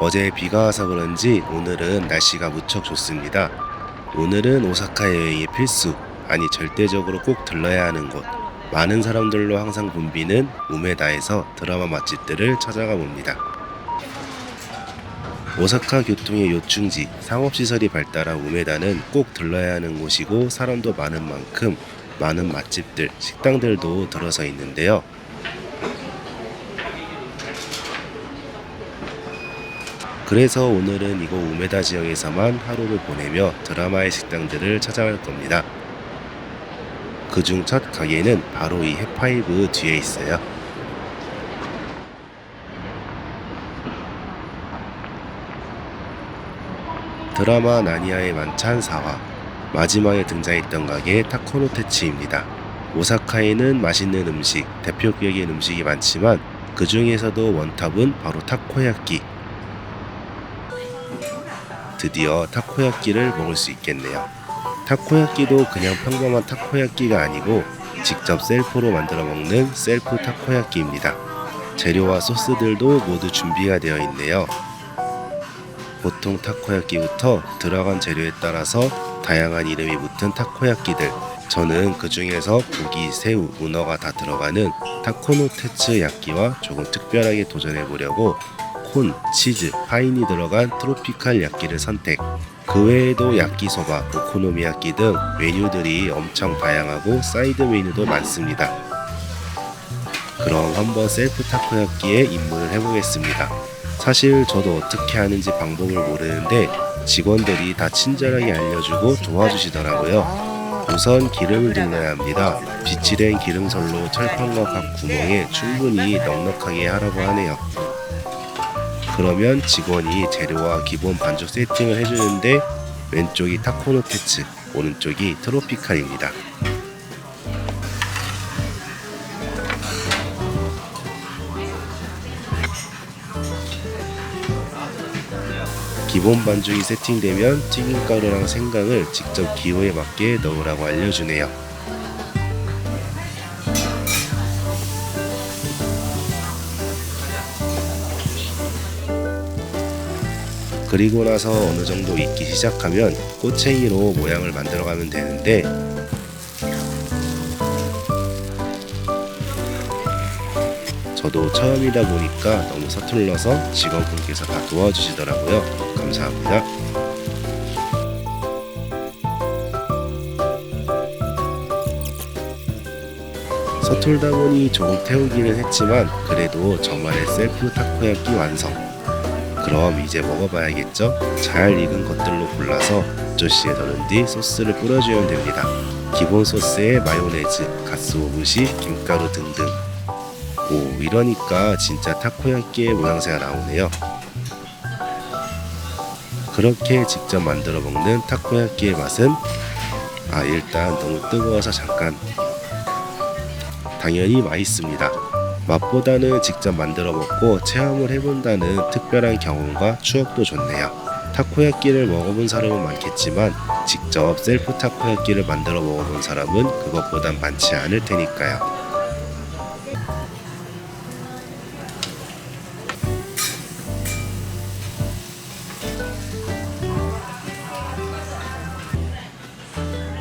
어제 비가 와서 그런지 오늘은 날씨가 무척 좋습니다. 오늘은 오사카 여행의 필수, 아니 절대적으로 꼭 들러야 하는 곳. 많은 사람들로 항상 붐비는 우메다에서 드라마 맛집들을 찾아가 봅니다. 오사카 교통의 요충지, 상업시설이 발달한 우메다는 꼭 들러야 하는 곳이고 사람도 많은 만큼 많은 맛집들, 식당들도 들어서 있는데요. 그래서 오늘은 이곳 우메다 지역에서만 하루를 보내며 드라마의 식당들을 찾아갈 겁니다. 그중 첫 가게는 바로 이 햇파이브 뒤에 있어요. 드라마 나니아의 만찬 4화 마지막에 등장했던 가게 타코노테츠입니다. 오사카에는 맛있는 음식, 대표격인 음식이 많지만 그 중에서도 원탑은 바로 타코야끼. 드디어 타코야끼를 먹을 수 있겠네요. 타코야끼도 그냥 평범한 타코야끼가 아니고 직접 셀프로 만들어 먹는 셀프 타코야끼입니다. 재료와 소스들도 모두 준비가 되어 있네요. 보통 타코야끼부터 들어간 재료에 따라서 다양한 이름이 붙은 타코야끼들. 저는 그 중에서 고기, 새우, 문어가 다 들어가는 타코노테츠 야끼와 조금 특별하게 도전해 보려고 콘, 치즈, 파인이 들어간 트로피칼 야끼를 선택. 그 외에도 야끼소바, 오코노미야끼 등 메뉴들이 엄청 다양하고 사이드 메뉴도 많습니다. 그럼 한번 셀프 타코야끼에 입문을 해보겠습니다. 사실 저도 어떻게 하는지 방법을 모르는데 직원들이 다 친절하게 알려주고 도와주시더라고요. 우선 기름을 둘러야 합니다. 비치된 기름설로 철판과 각 구멍에 충분히 넉넉하게 하라고 하네요. 그러면 직원이 재료와 기본 반죽 세팅을 해주는데 왼쪽이 타코노테츠, 오른쪽이 트로피칼입니다. 기본 반죽이 세팅되면 튀김가루랑 생강을 직접 기호에 맞게 넣으라고 알려주네요. 그리고 나서 어느 정도 익기 시작하면 꼬챙이로 모양을 만들어가면 되는데 저도 처음이다 보니까 너무 서툴러서 직원분께서 다 도와주시더라고요. 감사합니다. 서툴다 보니 조금 태우기는 했지만 그래도 저만의 셀프 타코야끼 완성. 그럼 이제 먹어봐야겠죠? 잘 익은 것들로 골라서 조시에 넣은 뒤 소스를 뿌려주면 됩니다. 기본 소스에 마요네즈, 가스오부시, 김가루 등등. 오, 이러니까 진짜 타코야끼의 모양새가 나오네요. 그렇게 직접 만들어 먹는 타코야끼의 맛은 아 일단 너무 뜨거워서 잠깐 당연히 맛있습니다. 맛보다는 직접 만들어 먹고 체험을 해본다는 특별한 경험과 추억도 좋네요. 타코야끼를 먹어본 사람은 많겠지만 직접 셀프 타코야끼를 만들어 먹어본 사람은 그것보단 많지 않을 테니까요.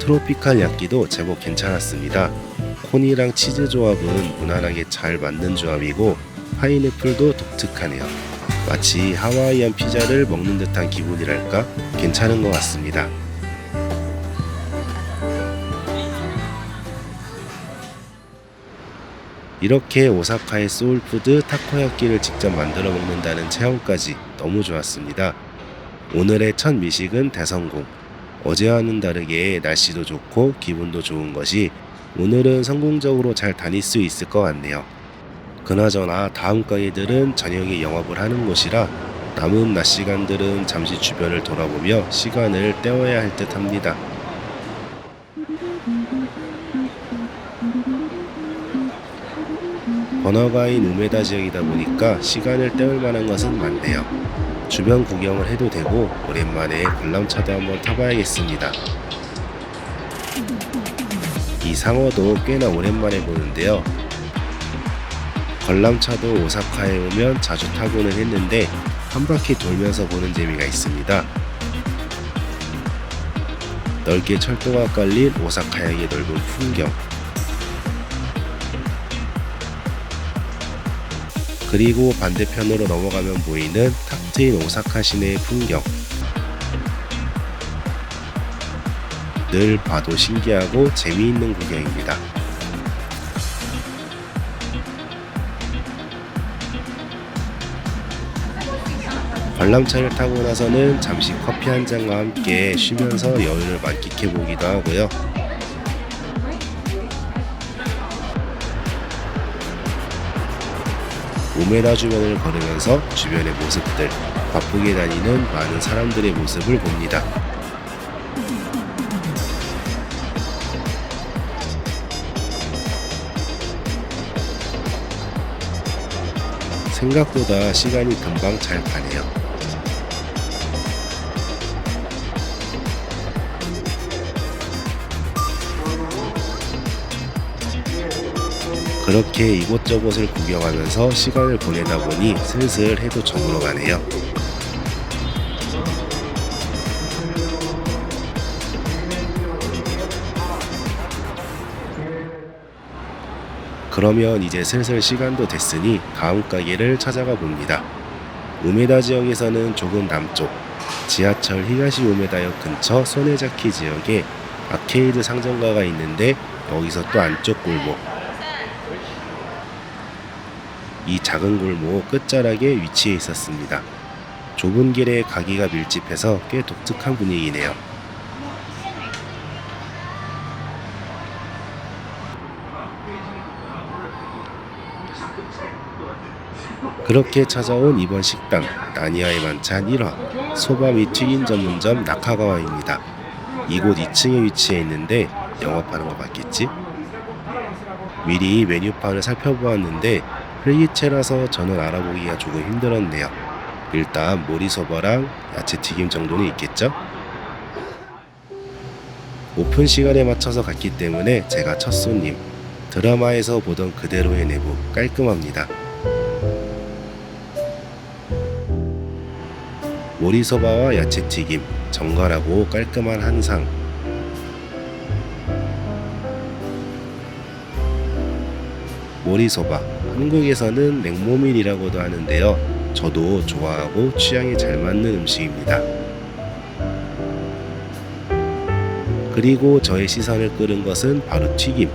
트로피칼 야끼도 제법 괜찮았습니다. 콘이랑 치즈 조합은 무난하게 잘 맞는 조합이고 파인애플도 독특하네요. 마치 하와이안 피자를 먹는 듯한 기분이랄까 괜찮은 것 같습니다. 이렇게 오사카의 소울푸드 타코야끼를 직접 만들어 먹는다는 체험까지 너무 좋았습니다. 오늘의 첫 미식은 대성공. 어제와는 다르게 날씨도 좋고 기분도 좋은 것이 오늘은 성공적으로 잘 다닐 수 있을 것 같네요. 그나저나 다음 가게들은 저녁에 영업을 하는 곳이라 남은 낮 시간들은 잠시 주변을 돌아보며 시간을 때워야 할 듯 합니다. 번화가인 우메다 지역이다 보니까 시간을 때울 만한 것은 많네요. 주변 구경을 해도 되고 오랜만에 관람차도 한번 타봐야겠습니다. 이 상어도 꽤나 오랜만에 보는데요. 관람차도 오사카에 오면 자주 타고는 했는데 한 바퀴 돌면서 보는 재미가 있습니다. 넓게 철도가 깔린 오사카역의 넓은 풍경 그리고 반대편으로 넘어가면 보이는 탁 트인 오사카 시내의 풍경 늘 봐도 신기하고 재미있는 구경입니다. 관람차를 타고 나서는 잠시 커피 한 잔과 함께 쉬면서 여유를 만끽해 보기도 하고요. 우메다 주변을 걸으면서 주변의 모습들, 바쁘게 다니는 많은 사람들의 모습을 봅니다. 생각보다 시간이 금방 잘 가네요. 그렇게 이곳저곳을 구경하면서 시간을 보내다 보니 슬슬 해도 저물어 가네요. 그러면 이제 슬슬 시간도 됐으니 다음 가게를 찾아가 봅니다. 우메다 지역에서는 조금 남쪽 지하철 히가시 우메다역 근처 소네자키 지역에 아케이드 상점가가 있는데 여기서 또 안쪽 골목 이 작은 골목 끝자락에 위치해 있었습니다. 좁은 길에 가기가 밀집해서 꽤 독특한 분위기네요. 그렇게 찾아온 이번 식당 나니아의 만찬 1화 소바 및 튀김 전문점 나카가와입니다. 이곳 2층에 위치해 있는데 영업하는 거 맞겠지? 미리 메뉴판을 살펴보았는데 필기체라서 저는 알아보기가 조금 힘들었네요. 일단 모리소바랑 야채튀김 정도는 있겠죠? 오픈 시간에 맞춰서 갔기 때문에 제가 첫 손님. 드라마에서 보던 그대로의 내부 깔끔합니다. 모리소바와 야채튀김, 정갈하고 깔끔한 한상. 모리소바, 한국에서는 냉모밀이라고도 하는데요. 저도 좋아하고 취향에 잘 맞는 음식입니다. 그리고 저의 시선을 끌은 것은 바로 튀김.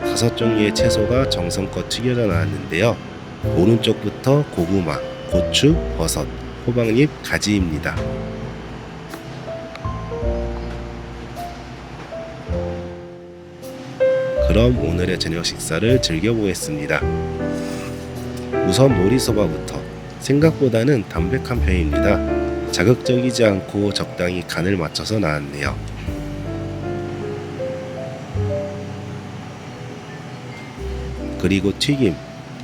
다섯 종류의 채소가 정성껏 튀겨져 나왔는데요. 오른쪽부터 고구마, 고추, 버섯, 호박잎, 가지입니다. 그럼 오늘의 저녁 식사를 즐겨보겠습니다. 우선 모리소바부터 생각보다는 담백한 편입니다. 자극적이지 않고 적당히 간을 맞춰서 나왔네요. 그리고 튀김,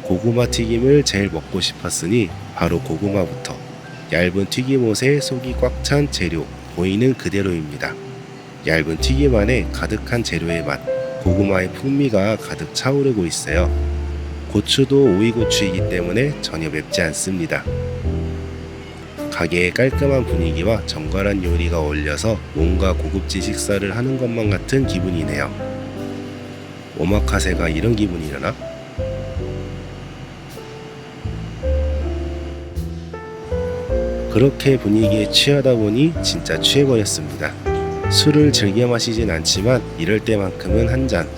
고구마 튀김을 제일 먹고 싶었으니 바로 고구마부터 얇은 튀김옷에 속이 꽉 찬 재료 보이는 그대로입니다. 얇은 튀김 안에 가득한 재료의 맛, 고구마의 풍미가 가득 차오르고 있어요. 고추도 오이고추이기 때문에 전혀 맵지 않습니다. 가게의 깔끔한 분위기와 정갈한 요리가 어울려서 뭔가 고급진 식사를 하는 것만 같은 기분이네요. 오마카세가 이런 기분이려나? 그렇게 분위기에 취하다 보니 진짜 취해버렸습니다. 술을 즐겨 마시진 않지만 이럴 때만큼은 한 잔.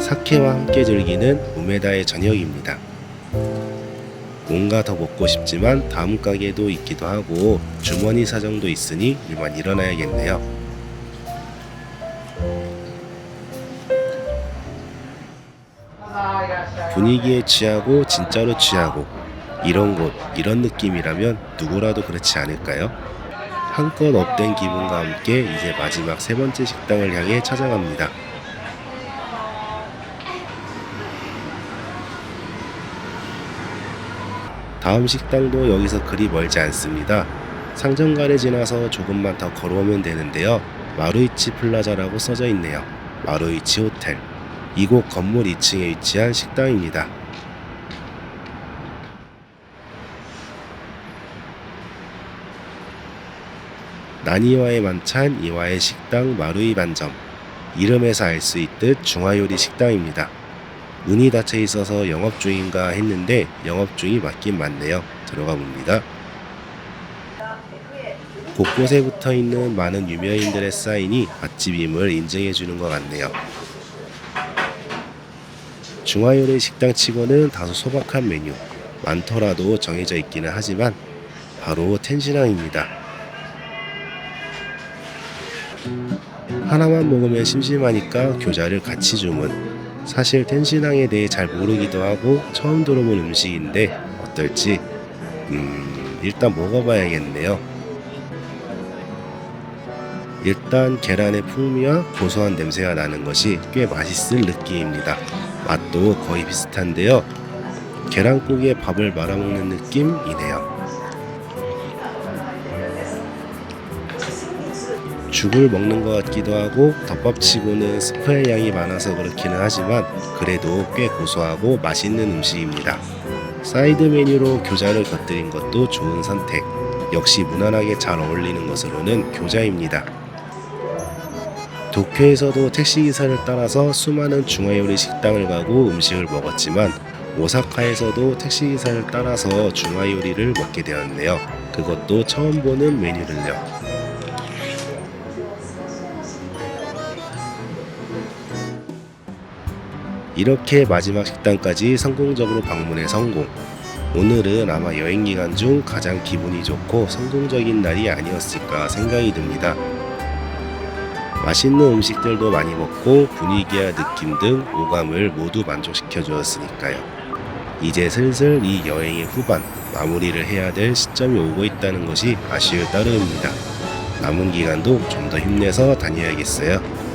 사케와 함께 즐기는 우메다의 저녁입니다. 뭔가 더 먹고 싶지만 다음 가게도 있기도 하고 주머니 사정도 있으니 이만 일어나야겠네요. 분위기에 취하고 진짜로 취하고 이런 곳 이런 느낌이라면 누구라도 그렇지 않을까요? 한껏 업된 기분과 함께 이제 마지막 세 번째 식당을 향해 찾아갑니다. 다음 식당도 여기서 그리 멀지 않습니다. 상점가를 지나서 조금만 더 걸어오면 되는데요. 마루이치 플라자라고 써져 있네요. 마루이치 호텔. 이곳 건물 2층에 위치한 식당입니다. 나니와의 만찬 이와의 식당 마루이 반점 이름에서 알 수 있듯 중화요리 식당입니다. 문이 닫혀 있어서 영업 중인가 했는데 영업 중이 맞긴 맞네요. 들어가 봅니다. 곳곳에 붙어 있는 많은 유명인들의 사인이 맛집임을 인증해 주는 것 같네요. 중화요리 식당 치고는 다소 소박한 메뉴 많더라도 정해져 있기는 하지만 바로 텐시랑입니다. 하나만 먹으면 심심하니까 교자를 같이 주문. 사실 텐시랑에 대해 잘 모르기도 하고 처음 들어본 음식인데 어떨지 음 일단 먹어봐야겠네요. 일단 계란의 풍미와 고소한 냄새가 나는 것이 꽤 맛있을 느낌입니다. 맛도 거의 비슷한데요. 계란국에 밥을 말아먹는 느낌이네요. 죽을 먹는 것 같기도 하고 덮밥치고는 스프의 양이 많아서 그렇기는 하지만 그래도 꽤 고소하고 맛있는 음식입니다. 사이드 메뉴로 교자를 곁들인 것도 좋은 선택. 역시 무난하게 잘 어울리는 것으로는 교자입니다. 도쿄에서도 택시기사를 따라서 수많은 중화요리 식당을 가고 음식을 먹었지만 오사카에서도 택시기사를 따라서 중화요리를 먹게 되었네요. 그것도 처음 보는 메뉴를요. 이렇게 마지막 식당까지 성공적으로 방문해 성공. 오늘은 아마 여행 기간 중 가장 기분이 좋고 성공적인 날이 아니었을까 생각이 듭니다. 맛있는 음식들도 많이 먹고 분위기와 느낌 등 오감을 모두 만족시켜 주었으니까요. 이제 슬슬 이 여행의 후반 마무리를 해야 될 시점이 오고 있다는 것이 아쉬울 따름입니다. 남은 기간도 좀 더 힘내서 다녀야겠어요.